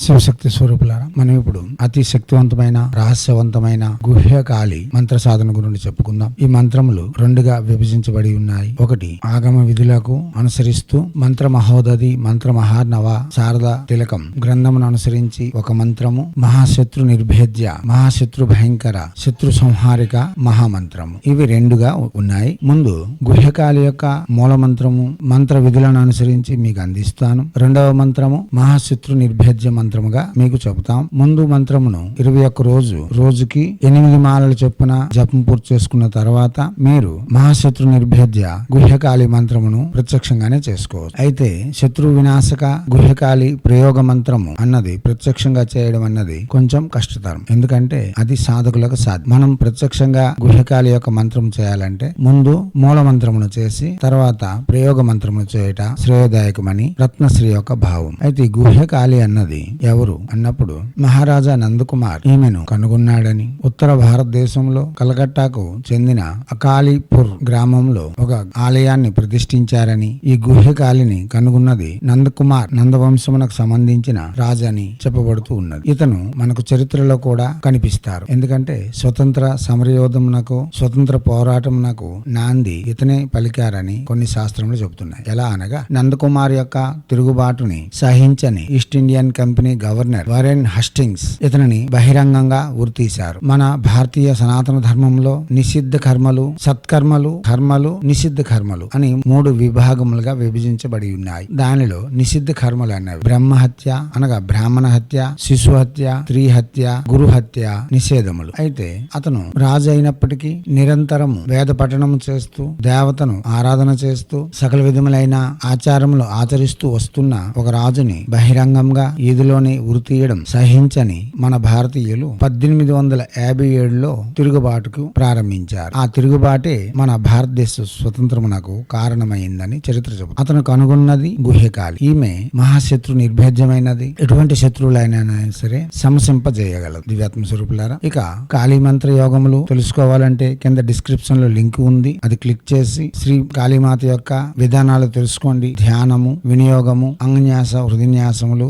శివశక్తి స్వరూపులారా మనం ఇప్పుడు అతి శక్తివంతమైన రహస్యవంతమైన గుహ్యకాళి మంత్ర సాధన గురించి చెప్పుకుందాం. ఈ మంత్రములు రెండుగా విభజించబడి ఉన్నాయి. ఒకటి ఆగమ విధులకు అనుసరిస్తూ మంత్ర మహోదది మంత్ర మహార్నవ శారద తిలకం గ్రంథమును అనుసరించి ఒక మంత్రము మహాశత్రు నిర్భేద్య మహాశత్రు భయంకర శత్రు సంహారిక మహామంత్రము. ఇవి రెండుగా ఉన్నాయి. ముందు గుహ్యకాళి యొక్క మూల మంత్రము మంత్ర విధులను అనుసరించి మీకు అందిస్తాను. రెండవ మంత్రము మహాశత్రు నిర్భేద్య మంత్రముగా మీకు చెబుతాం. ముందు మంత్రమును ఇరవై ఒక్క రోజు రోజుకి ఎనిమిది మాలలు చొప్పున జపం పూర్తి చేసుకున్న తర్వాత మీరు మహాశత్రు నిర్భేద్య గుహ్యకాళి మంత్రమును ప్రత్యక్షంగానే చేసుకోవచ్చు. అయితే శత్రు వినాశక గుహ్యకాళి ప్రయోగ మంత్రము అన్నది ప్రత్యక్షంగా చేయడం అన్నది కొంచెం కష్టతరం. ఎందుకంటే అది సాధకులకు సాధ్యం. మనం ప్రత్యక్షంగా గుహ్యకాళి యొక్క మంత్రం చేయాలంటే ముందు మూల మంత్రమును చేసి తర్వాత ప్రయోగ మంత్రమును చేయట శ్రేయోదాయకమని రత్నశ్రీ యొక్క భావం. అయితే ఈ గుహ్యకాళి అన్నది ఎవరు? అన్నప్పుడు మహారాజా నందకుమార్ ఈమెను కనుగొన్నాడని ఉత్తర భారతదేశంలో కలకట్టాకు చెందిన అకాలీపూర్ గ్రామంలో ఒక ఆలయాన్ని ప్రతిష్ఠించారని ఈ గుహ్యకాలిని కనుగొన్నది నందకుమార్ నందవంశమునకు సంబంధించిన రాజని చెప్పబడుతూ ఉన్నది. ఇతను మనకు చరిత్రలో కూడా కనిపిస్తారు. ఎందుకంటే స్వతంత్ర సమరయోధమునకు స్వతంత్ర పోరాటమునకు నాంది ఇతనే పలికారని కొన్ని శాస్త్రములు చెబుతున్నాయి. ఎలా అనగా నందకుమార్ యొక్క తిరుగుబాటుని సహించని East Indian company governor Warren Hastings ఇతనిని బహిరంగంగా ఉరితీశారు. మన భారతీయ సనాతన ధర్మంలో నిషిద్ధ కర్మలు సత్కర్మలు కర్మలు నిషిద్ధ కర్మలు అని మూడు విభాగములుగా విభజించబడి ఉన్నాయి. దానిలో నిషిద్ధ కర్మలు అనేవి బ్రహ్మ హత్య అనగా బ్రాహ్మణ హత్య శిశు హత్య స్త్రీ హత్య గురు హత్య నిషేధములు. అయితే అతను రాజు అయినప్పటికీ నిరంతరము వేద పఠనము చేస్తూ దేవతను ఆరాధన చేస్తూ సకల విధములైన ఆచారములు ఆచరిస్తూ వస్తున్న ఒక రాజుని బహిరంగంగా ఈదులోనే ఉరితీయడం సహించని మన భారతీయులు పద్దెనిమిది వందల యాభై ఏడులో తిరుగుబాటుకు ప్రారంభించారు. ఆ తిరుగుబాటే మన భారతదేశ స్వతంత్రమునకు కారణమైందని చరిత్ర చెబుతుంది. అతను కనుగొన్నది గుహ్యకాలి. ఈమె మహాశత్రు నిర్భేద్యమైనది ఎటువంటి శత్రువులైనా సరే సంసింపజేయగలదు దివ్యాత్మ స్వరూపులారా ఇక కాళీ మంత్ర యోగములు తెలుసుకోవాలంటే కింద డిస్క్రిప్షన్లో లింక్ ఉంది. అది క్లిక్ చేసి శ్రీ కాళీమాత యొక్క విధానాలు తెలుసుకోండి. ధ్యానము వినియోగము అంగన్యాస హృదయన్యాసములు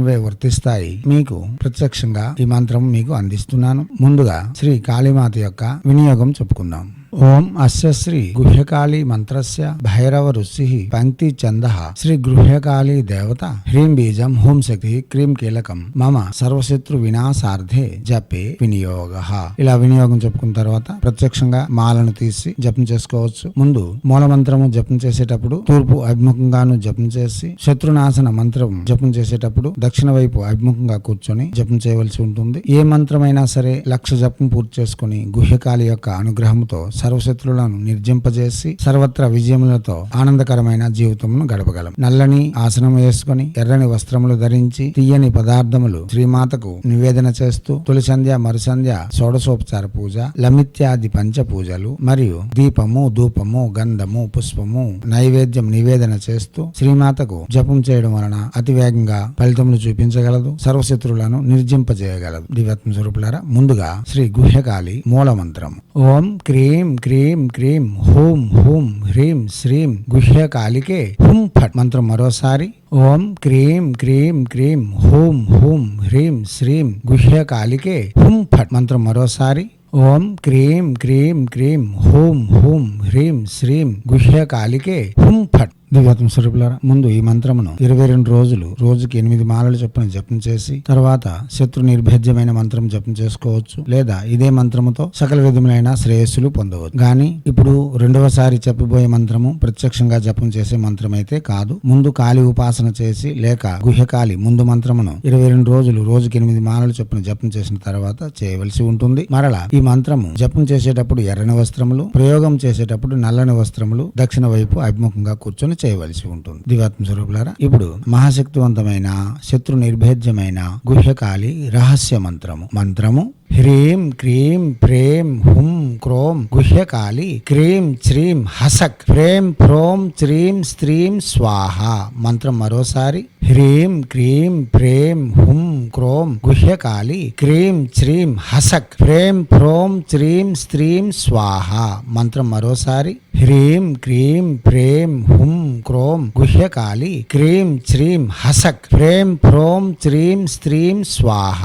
మూలమంత్రమువే వర్తిస్తాయి. మీకు ప్రత్యక్షంగా ఈ మంత్రం మీకు అందిస్తున్నాను. ముందుగా శ్రీ కాళీమాత యొక్క వినియోగం చెప్పుకుందాం. ఓం అస్య శ్రీ గుహ్యకాళీ మంత్రస్య భైరవ ఋషి పంక్తి చంద శ్రీ గృహ్యకాళీ దేవత హ్రీం బీజం హోం శక్తి క్రీం కీలకం మమ సర్వశత్రు వినాశార్థే జపే వినియోగ. ఇలా వినియోగం చెప్పుకున్న తర్వాత ప్రత్యక్షంగా మాలను తీసి జపం చేసుకోవచ్చు. ముందు మూల మంత్రము జపం చేసేటప్పుడు తూర్పు అభిముఖంగాను జపం చేసి శత్రునాశన మంత్రం జపం చేసేటప్పుడు దక్షిణ వైపు అభిముఖంగా కూర్చొని జపం చేయవలసి ఉంటుంది. ఏ మంత్రమైనా సరే లక్ష జపం పూర్తి చేసుకుని గుహ్యకాళి యొక్క అనుగ్రహంతో సర్వశత్రులను నిర్జింపజేసి సర్వత్ర విజయములతో ఆనందకరమైన జీవితమును గడపగలం. నల్లని ఆసనం వేసుకుని ఎర్రని వస్త్రములు ధరించి తీయని పదార్థములు శ్రీమాతకు నివేదన చేస్తూ తొలి సంధ్య మరుసంధ్య షోడశోపచార పూజ లమిత్యాది పంచ పూజలు మరియు దీపము ధూపము గంధము పుష్పము నైవేద్యం నివేదన చేస్తూ శ్రీమాతకు జపం చేయడం వలన అతి వేగంగా ఫలితములు చూపించగలదు సర్వశత్రులను నిర్జింపజేయగలదు. దివ్యాత్మ స్వరూపులారా ముందుగా శ్రీ గుహ్యకాళి మూల మంత్రం ఓం క్రీం క్రీం క్రీం హోం హోం హ్రీం శ్రీం గుహ్యకాళికే హుం ఫట్ మంత్రం మరోసారి ఓం క్రీం క్రీం క్రీం హోం హోం హ్రీం శ్రీం గుహ్యకాళికే హుం ఫట్ మంత్రం మరోసారి ఓం క్రీం క్రీం క్రీం హోం హోం హ్రీం శ్రీం గుహ్యకాళికే హుం ఫట్ దివ్యాత్మ స్వరూపులారా ముందు ఈ మంత్రమును ఇరవై రెండు రోజులు రోజుకి ఎనిమిది మాలలు చొప్పున జపం చేసి తర్వాత శత్రు నిర్భేద్యమైన మంత్రం జపం చేసుకోవచ్చు లేదా ఇదే మంత్రముతో సకల విధములైన శ్రేయస్సులు పొందవచ్చు. గాని ఇప్పుడు రెండవసారి చెప్పబోయే మంత్రము ప్రత్యక్షంగా జపం చేసే మంత్రం అయితే కాదు. ముందు కాలి ఉపాసన చేసి లేక గుహ్యకాలి ముందు మంత్రమును ఇరవై రెండు రోజులు రోజుకి ఎనిమిది మాలలు చొప్పున జపం చేసిన తర్వాత చేయవలసి ఉంటుంది. మరలా ఈ మంత్రము జపం చేసేటప్పుడు ఎర్రని వస్త్రములు ప్రయోగం చేసేటప్పుడు నల్లని వస్త్రములు దక్షిణ వైపు అభిముఖంగా కూర్చొని చేయవలసి ఉంటుంది. దివాత్మ స్వరూపులారా ఇప్పుడు మహాశక్తివంతమైన శత్రు నిర్భేద్యమైన గుహ్యకాళి రహస్య మంత్రము. మంత్రము హ్రీం క్రీం ప్రేం హుం క్రోం గుహ్యకాళి క్రీం శ్రీం హసక్ ప్రేం ప్రోం శ్రీం స్త్రీం స్వాహ. మంత్రం మరోసారి హ్రీం క్రీం ప్రేం హుం క్రోం గుహ్యకాళి క్రీం శ్రీం హసక్ ప్రేం ప్రోం శ్రీం స్త్రీం స్వాహ. మంత్రం మరోసారి హ్రీం క్రీం ప్రేం హుం క్రోం గుహ్యకాళి క్రీం శ్రీం హసక్ ప్రేం ప్రోం శ్రీం స్త్రీం స్వాహ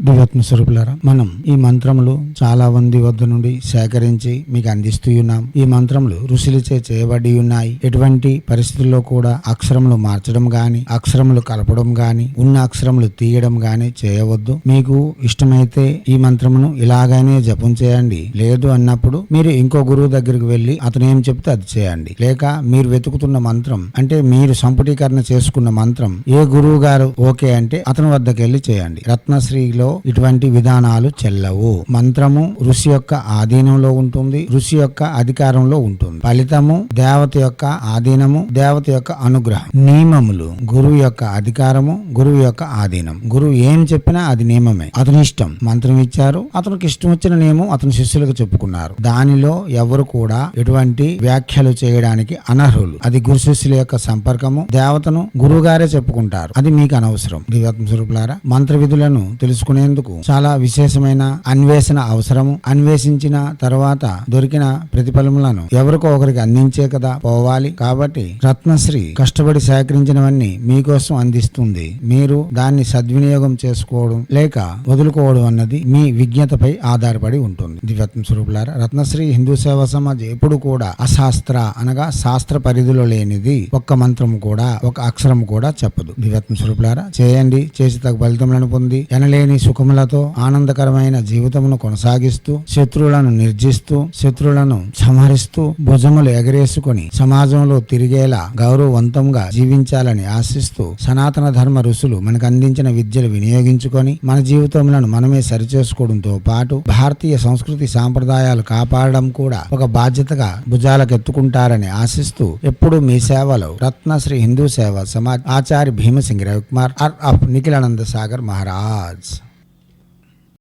దివత్మ స్వరూపులారా మనం ఈ మంత్రములు చాలా మంది వద్ద నుండి సేకరించి మీకు అందిస్తూ ఉన్నాం. ఈ మంత్రములు ఋషులచే చేయబడి ఉన్నాయి. ఎటువంటి పరిస్థితుల్లో కూడా అక్షరములు మార్చడం గాని అక్షరములు కలపడం గాని ఉన్న అక్షరములు తీయడం గాని చేయవద్దు. మీకు ఇష్టమైతే ఈ మంత్రమును ఇలాగైనే జపం చేయండి. లేదు అన్నప్పుడు మీరు ఇంకో గురువు దగ్గరికి వెళ్ళి అతను ఏం చెప్తే అది చేయండి. లేక మీరు వెతుకుతున్న మంత్రం అంటే మీరు సంపుటీకరణ చేసుకున్న మంత్రం ఏ గురువు గారు ఓకే అంటే అతని వద్దకు వెళ్ళి చేయండి. రత్నశ్రీలో ఇటువంటి విధానాలు చెల్లవు. మంత్రము ఋషి యొక్క ఆధీనంలో ఉంటుంది ఋషి యొక్క అధికారంలో ఉంటుంది. ఫలితము దేవత యొక్క ఆధీనము దేవత యొక్క అనుగ్రహం. నియమములు గురువు యొక్క అధికారము గురువు యొక్క ఆధీనం. గురువు ఏం చెప్పినా అది నియమమే. అతని ఇష్టం. మంత్రం ఇచ్చారు అతనికి ఇష్టం వచ్చిన నియమం అతని శిష్యులకు చెప్పుకున్నారు. దానిలో ఎవరు కూడా ఎటువంటి వ్యాఖ్యలు చేయడానికి అనర్హులు. అది గురు శిష్యుల యొక్క సంపర్కము దేవతను గురువు గారే చెప్పుకుంటారు. అది మీకు అనవసరం. దివ్యాత్మ స్వరూపులారా మంత్ర విధులను తెలుసుకునేందుకు చాలా విశేషమైన అన్వేషణ అవసరము. అన్వేషించిన తర్వాత దొరికిన ప్రతిఫలములను ఎవరికో ఒకరికి అందించే కదా పోవాలి. కాబట్టి రత్నశ్రీ కష్టపడి సేకరించినవన్నీ మీకోసం అందిస్తుంది. మీరు దాన్ని సద్వినియోగం చేసుకోవడం లేక వదులుకోవడం అన్నది మీ విజ్ఞతపై ఆధారపడి ఉంటుంది. దివ్యాత్మ స్వరూపులారా రత్నశ్రీ హిందూ సేవా సమాజ్ ఎప్పుడు కూడా అశాస్త్ర అనగా శాస్త్ర పరిధిలో లేనిది ఒక్క మంత్రం కూడా ఒక అక్షరం కూడా చెప్పదు. దివ్యాత్మ స్వరూపులారా చేయండి. చేసి తగ్గ ఫలితములను పొంది ఎనలేని సుఖములతో ఆనందకరమైన జీవితమును కొనసాగిస్తూ శత్రువులను నిర్జిస్తూ శత్రువులను సంహరిస్తూ భుజములు ఎగరేసుకొని సమాజంలో తిరిగేలా గౌరవవంతంగా జీవించాలని ఆశిస్తూ సనాతన ధర్మ ఋషులు మనకు అందించిన విద్యలు వినియోగించుకొని మన జీవితములను మనమే సరిచేసుకోవడంతో పాటు భారతీయ సంస్కృతి సాంప్రదాయాలు కాపాడడం కూడా ఒక బాధ్యతగా భుజాలకెత్తుకుంటారని ఆశిస్తూ ఎప్పుడు మీ సేవలో రత్నశ్రీ హిందూ సేవ సమాజ్ ఆచార్య భీమసింగ్ రవికుమార్ ఆర్ ఆఫ్ నిఖిలానంద సాగర్ మహారాజ్.